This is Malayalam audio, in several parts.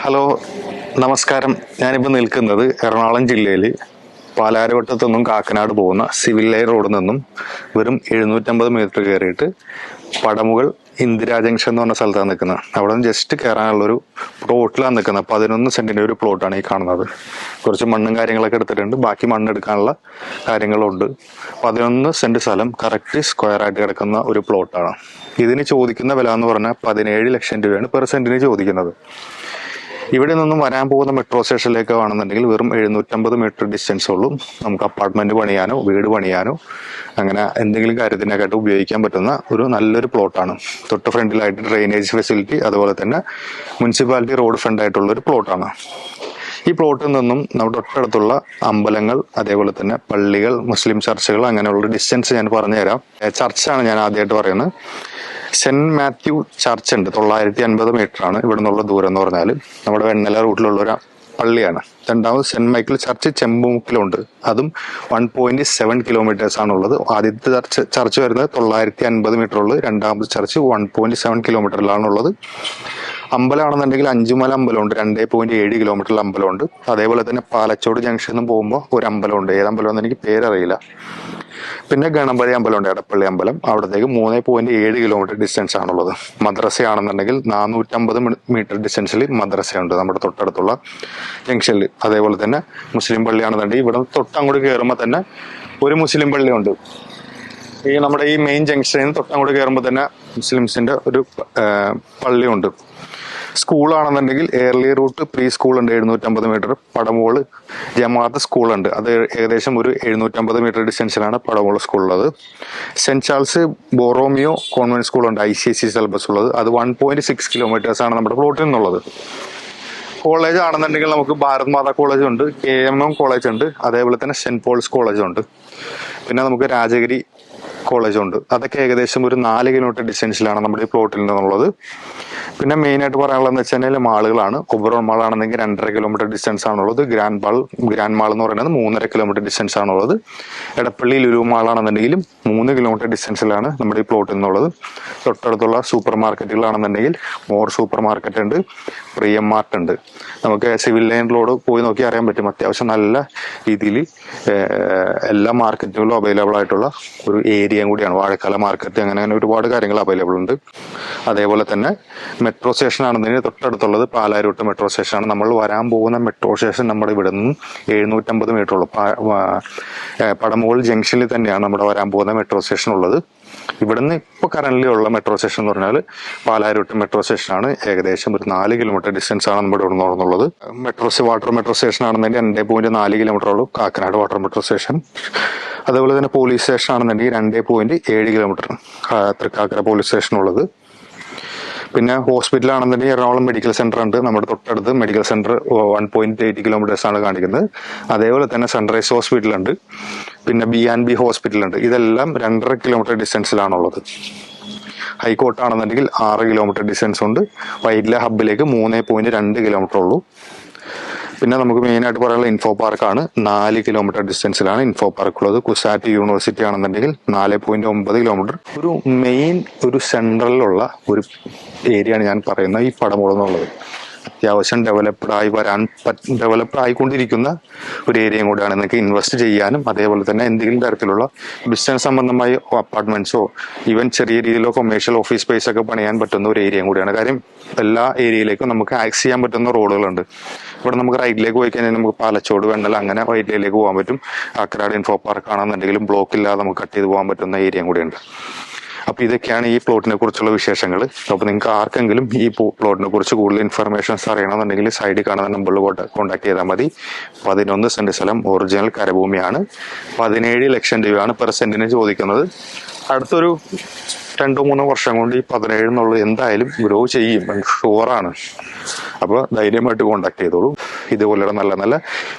ഹലോ നമസ്കാരം. ഞാനിപ്പോൾ നിൽക്കുന്നത് എറണാകുളം ജില്ലയിൽ പാലാരവട്ടത്തു നിന്നും കാക്കനാട് പോകുന്ന സിവിൽ ലൈൻ റോഡിൽ നിന്നും വെറും എഴുന്നൂറ്റമ്പത് മീറ്റർ കയറിയിട്ട് പടമുകൾ ഇന്ദിരാ ജംഗ്ഷൻ എന്ന് പറഞ്ഞ സ്ഥലത്താണ് നിൽക്കുന്നത്. അവിടെ നിന്ന് ജസ്റ്റ് കയറാനുള്ളൊരു പ്ലോട്ടിലാണ് നിൽക്കുന്നത്. പതിനൊന്ന് സെന്റിന്റെ ഒരു പ്ലോട്ടാണ് ഈ കാണുന്നത്. കുറച്ച് മണ്ണും കാര്യങ്ങളൊക്കെ എടുത്തിട്ടുണ്ട്. ബാക്കി മണ്ണ് എടുക്കാനുള്ള കാര്യങ്ങളുണ്ട്. പതിനൊന്ന് സെന്റ് സ്ഥലം കറക്റ്റ് സ്ക്വയറായിട്ട് കിടക്കുന്ന ഒരു പ്ലോട്ടാണ് ഇതിന് ചോദിക്കുന്ന വില എന്ന് പറഞ്ഞാൽ പതിനേഴ് ലക്ഷം രൂപയാണ് പെർ സെന്റിന് ചോദിക്കുന്നത്. ഇവിടെ നിന്നും വരാൻ പോകുന്ന മെട്രോ സ്റ്റേഷനിലേക്ക് ആണെന്നുണ്ടെങ്കിൽ വെറും എഴുന്നൂറ്റമ്പത് മീറ്റർ ഡിസ്റ്റൻസ് ഉള്ളൂ. നമുക്ക് അപ്പാർട്ട്മെന്റ് പണിയാനോ വീട് പണിയാനോ അങ്ങനെ എന്തെങ്കിലും കാര്യത്തിനൊക്കെയായിട്ട് ഉപയോഗിക്കാൻ പറ്റുന്ന ഒരു നല്ലൊരു പ്ലോട്ടാണ് തൊട്ട് ഫ്രണ്ടിലായിട്ട് ഡ്രെയിനേജ് ഫെസിലിറ്റി അതുപോലെ തന്നെ മുനിസിപ്പാലിറ്റി റോഡ് ഫ്രണ്ടായിട്ടുള്ള ഒരു പ്ലോട്ടാണ് ഈ പ്ലോട്ടിൽ നിന്നും നമ്മുടെ തൊട്ടടുത്തുള്ള അമ്പലങ്ങൾ അതേപോലെ തന്നെ പള്ളികൾ മുസ്ലിം ചർച്ചുകൾ അങ്ങനെയുള്ള ഡിസ്റ്റൻസ് ഞാൻ പറഞ്ഞുതരാം. ചർച്ചാണ് ഞാൻ ആദ്യമായിട്ട് പറയുന്നത്. സെന്റ് മാത്യു ചർച്ച് ഉണ്ട് തൊള്ളായിരത്തി അൻപത് മീറ്റർ ആണ് ഇവിടെ നിന്നുള്ള ദൂരം എന്ന് പറഞ്ഞാൽ. നമ്മുടെ വെണ്ണല റൂട്ടിലുള്ള ഒരു പള്ളിയാണ്. രണ്ടാമത് സെന്റ് മൈക്കിൾ ചർച്ച് ചെമ്പുമുക്കിലുണ്ട്. അതും വൺ പോയിന്റ് സെവൻ കിലോമീറ്റേഴ്സ് ആണുള്ളത്. ആദ്യത്തെ ചർച്ച് ചർച്ച് വരുന്നത് തൊള്ളായിരത്തി അൻപത് മീറ്റർ ഉള്ളത് രണ്ടാമത്തെ ചർച്ച് വൺ പോയിന്റ് സെവൻ കിലോമീറ്ററിലാണുള്ളത് അമ്പലമാണെന്നുണ്ടെങ്കിൽ അഞ്ചുമല അമ്പലമുണ്ട്. രണ്ടേ പോയിന്റ് ഏഴ് കിലോമീറ്ററിൽ അമ്പലമുണ്ട്. അതേപോലെ തന്നെ പാലച്ചോട് ജംഗ്ഷനിൽ പോകുമ്പോൾ ഒരു അമ്പലമുണ്ട്. ഏത് അമ്പലം എനിക്ക് പേരറിയില്ല. പിന്നെ ഗണപതി അമ്പലമുണ്ട് എടപ്പള്ളി അമ്പലം. അവിടത്തേക്ക് മൂന്ന് പോയിന്റ് ഏഴ് കിലോമീറ്റർ ഡിസ്റ്റൻസ് ആണുള്ളത്. മദ്രസയാണെന്നുണ്ടെങ്കിൽ നാനൂറ്റമ്പത് മീറ്റർ ഡിസ്റ്റൻസിൽ മദ്രസയുണ്ട് നമ്മുടെ തൊട്ടടുത്തുള്ള ജംഗ്ഷനിൽ അതേപോലെ തന്നെ മുസ്ലിം പള്ളിയാണെന്നുണ്ടെങ്കിൽ ഇവിടെ തൊട്ടങ്ങോട്ട് കയറുമ്പോൾ തന്നെ ഒരു മുസ്ലിം പള്ളിയുണ്ട്. ഈ നമ്മുടെ ഈ മെയിൻ ജംഗ്ഷനിൽ നിന്ന് തൊട്ടങ്ങോട്ട് കയറുമ്പോൾ തന്നെ മുസ്ലിംസിന്റെ ഒരു പള്ളിയുണ്ട്. സ്കൂളാണെന്നുണ്ടെങ്കിൽ എയർലി റൂട്ട് പ്രീ സ്കൂൾ ഉണ്ട് എഴുന്നൂറ്റമ്പത് മീറ്റർ പടമോൾ ജമാഅത്ത് സ്കൂളുണ്ട്. അത് ഏകദേശം ഒരു എഴുന്നൂറ്റമ്പത് മീറ്റർ ഡിസ്റ്റൻസിലാണ് പടമോൾ സ്കൂൾ ഉള്ളത് സെന്റ് ചാൾസ് ബോറോമിയോ കോൺവെന്റ് സ്കൂളുണ്ട് I C S C syllabus ഉള്ളത്. അത് വൺ പോയിന്റ് സിക്സ് കിലോമീറ്റേഴ്സ് ആണ് നമ്മുടെ പ്ലോട്ടിൽ നിന്നുള്ളത്. കോളേജ് ആണെന്നുണ്ടെങ്കിൽ നമുക്ക് ഭാരത് മാതാ കോളേജ് ഉണ്ട് കെ എം എം കോളേജ് ഉണ്ട് അതേപോലെ തന്നെ സെന്റ് പോൾസ് കോളേജ് ഉണ്ട്. പിന്നെ നമുക്ക് രാജഗിരി കോളേജ് ഉണ്ട്. അതൊക്കെ ഏകദേശം ഒരു നാല് കിലോമീറ്റർ ഡിസ്റ്റൻസിലാണ് നമ്മുടെ ഈ പ്ലോട്ടിൽ നിന്നുള്ളത്. പിന്നെ മെയിൻ ആയിട്ട് പറയാനുള്ളതെന്ന് വെച്ച് കഴിഞ്ഞാൽ മാളുകളാണ്. ഒബ്രോൺ മാൾ ആണെന്നെങ്കിൽ രണ്ടര കിലോമീറ്റർ ഡിസ്റ്റൻസ് ആണുള്ളത്. ഗ്രാൻഡ് മാൾ ഗ്രാൻഡ് മാൾ എന്ന് പറയുന്നത് മൂന്നര കിലോമീറ്റർ ഡിസ്റ്റൻസ് ആണുള്ളത്. എടപ്പള്ളി ലുലു മാൾ ആണെന്നുണ്ടെങ്കിലും മൂന്ന് കിലോമീറ്റർ ഡിസ്റ്റൻസിലാണ് നമ്മുടെ ഈ പ്ലോട്ടിൽ നിന്നുള്ളത്. തൊട്ടടുത്തുള്ള സൂപ്പർ മാർക്കറ്റുകളാണെന്നുണ്ടെങ്കിൽ മോർ സൂപ്പർ മാർക്കറ്റ് ഉണ്ട്. പ്രിയം മാർട്ട് ഉണ്ട്. നമുക്ക് സിവിൽ റോഡ് പോയി നോക്കി അറിയാൻ പറ്റും. അത്യാവശ്യം നല്ല രീതിയിൽ എല്ലാ മാർക്കറ്റുകളും അവൈലബിൾ ആയിട്ടുള്ള ഒരു ഏരിയയും കൂടിയാണ്. വാഴക്കാല മാർക്കറ്റ് അങ്ങനെ അങ്ങനെ ഒരുപാട് കാര്യങ്ങൾ അവൈലബിൾ ഉണ്ട്. അതേപോലെ തന്നെ മെട്രോ സ്റ്റേഷൻ ആണെന്നതിന് തൊട്ടടുത്തുള്ളത് പാലാരൂട്ട് മെട്രോ സ്റ്റേഷൻ ആണ്. നമ്മൾ വരാൻ പോകുന്ന മെട്രോ സ്റ്റേഷൻ നമ്മുടെ ഇവിടെ നിന്ന് എഴുന്നൂറ്റമ്പത് മീറ്റർ ഉള്ളു. പടമുകൾ ജംഗ്ഷനിൽ തന്നെയാണ് നമ്മുടെ വരാൻ പോകുന്ന മെട്രോ സ്റ്റേഷൻ ഉള്ളത്. ഇവിടുന്ന് ഇപ്പോൾ കറന്റ് ഉള്ള മെട്രോ സ്റ്റേഷൻ എന്ന് പറഞ്ഞാൽ പാലാരൂട്ട് മെട്രോ സ്റ്റേഷൻ ആണ്. ഏകദേശം ഒരു നാല് കിലോമീറ്റർ ഡിസ്റ്റൻസ് ആണ് നമ്മുടെ ഇവിടെ നിന്നുള്ളത് മെട്രോ വാട്ടർ മെട്രോ സ്റ്റേഷൻ ആണെന്നുണ്ടെങ്കിൽ രണ്ടേ പോയിന്റ് നാല് കിലോമീറ്റർ ഉള്ളൂ. കാക്കനാട് വാട്ടർ മെട്രോ സ്റ്റേഷൻ അതേപോലെ തന്നെ പോലീസ് സ്റ്റേഷൻ ആണെന്നുണ്ടെങ്കിൽ രണ്ടേ പോയിന്റ് ഏഴ് കിലോമീറ്റർ തൃക്കാക്കര പോലീസ് സ്റ്റേഷൻ ഉള്ളത്. പിന്നെ ഹോസ്പിറ്റൽ ആണെന്നുണ്ടെങ്കിൽ എറണാകുളം മെഡിക്കൽ സെന്റർ ഉണ്ട്. നമ്മുടെ തൊട്ടടുത്ത് medical centre one point eight kilometres ആണ് കാണിക്കുന്നത്. അതേപോലെ തന്നെ സൺറൈസ് ഹോസ്പിറ്റൽ ഉണ്ട്. പിന്നെ ബി ആൻഡ് ബി ഹോസ്പിറ്റൽ ഉണ്ട്. ഇതെല്ലാം രണ്ടര കിലോമീറ്റർ ഡിസ്റ്റൻസിലാണുള്ളത് ഹൈക്കോർട്ട് ആണെന്നുണ്ടെങ്കിൽ ആറ് കിലോമീറ്റർ ഡിസ്റ്റൻസ് ഉണ്ട്. വൈറ്റില ഹബ്ബിലേക്ക് മൂന്ന് പോയിന്റ് രണ്ട് കിലോമീറ്റർ ഉള്ളൂ. പിന്നെ നമുക്ക് മെയിനായിട്ട് പറയാനുള്ള ഇൻഫോ പാർക്കാണ് നാല് കിലോമീറ്റർ ഡിസ്റ്റൻസിലാണ് ഇൻഫോ പാർക്ക് ഉള്ളത്. കുസാറ്റ് യൂണിവേഴ്സിറ്റി ആണെന്നുണ്ടെങ്കിൽ നാല് പോയിന്റ് ഒമ്പത് കിലോമീറ്റർ ഒരു മെയിൻ ഒരു സെൻട്രലിലുള്ള ഒരു ഏരിയയാണ് ഞാൻ പറയുന്നത്. ഈ പടമുളം എന്നുള്ളത് അത്യാവശ്യം ഡെവലപ്ഡ് ആയി വരാൻ ഡെവലപ്ഡ് ആയിക്കൊണ്ടിരിക്കുന്ന ഒരു ഏരിയയും കൂടെയാണ് നിങ്ങൾക്ക് ഇൻവെസ്റ്റ് ചെയ്യാനും അതേപോലെ തന്നെ എന്തെങ്കിലും തരത്തിലുള്ള ബിസിനസ് സംബന്ധമായ അപ്പാർട്ട്മെന്റ്സോ ഈവൻ ചെറിയ രീതിയിലോ കൊമേഴ്ഷ്യൽ ഓഫീസ് സ്പേസ് ഒക്കെ പണിയാൻ പറ്റുന്ന ഒരു ഏരിയയും കൂടിയാണ്. കാര്യം എല്ലാ ഏരിയയിലേക്കും നമുക്ക് ആക്സ് ചെയ്യാൻ പറ്റുന്ന റോഡുകളുണ്ട്. ഇവിടെ നമുക്ക് റൈറ്റിലേക്ക് പോയി കഴിഞ്ഞാൽ നമുക്ക് പാലച്ചോട് വെണ്ണൽ അങ്ങനെ റൈറ്റിലേക്ക് പോകാൻ പറ്റും. അക്രാഡ് ഇൻഫോ പാർക്ക് ആണെന്നുണ്ടെങ്കിലും ബ്ലോക്ക് ഇല്ലാതെ നമുക്ക് കട്ട് ചെയ്ത് പോകാൻ പറ്റുന്ന ഏരിയയും കൂടിയുണ്ട്. അപ്പൊ ഇതൊക്കെയാണ് ഈ പ്ലോട്ടിനെ കുറിച്ചുള്ള വിശേഷങ്ങൾ അപ്പൊ നിങ്ങൾക്ക് ആർക്കെങ്കിലും ഈ പ്ലോട്ടിനെ കുറിച്ച് കൂടുതൽ ഇൻഫർമേഷൻസ് അറിയണമെന്നുണ്ടെങ്കിൽ സൈഡിൽ കാണുന്ന നമ്പറിൽ കോൺടാക്ട് ചെയ്താൽ മതി. പതിനൊന്ന് സെന്റ് സ്ഥലം ഒറിജിനൽ കരഭൂമിയാണ്. പതിനേഴ് ലക്ഷം രൂപയാണ് പെർ സെന്റിന് ചോദിക്കുന്നത്. അടുത്തൊരു രണ്ടോ മൂന്നോ വർഷം കൊണ്ട് ഈ പതിനേഴ് എന്നുള്ളത് എന്തായാലും ഗ്രോ ചെയ്യും. ഷുവറാണ് അപ്പോൾ ധൈര്യമായിട്ട് കോൺടാക്ട് ചെയ്തോളൂ. ഇതുപോലെയുള്ള നല്ല നല്ല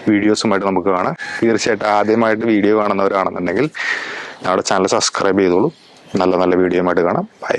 വീഡിയോസുമായിട്ട് നമുക്ക് കാണാം. തീർച്ചയായിട്ടും ആദ്യമായിട്ട് വീഡിയോ കാണുന്നവരാണെന്നുണ്ടെങ്കിൽ ഞങ്ങളുടെ ചാനൽ സബ്സ്ക്രൈബ് ചെയ്തോളൂ. നല്ല നല്ല വീഡിയോയുമായിട്ട് കാണാം. ബൈ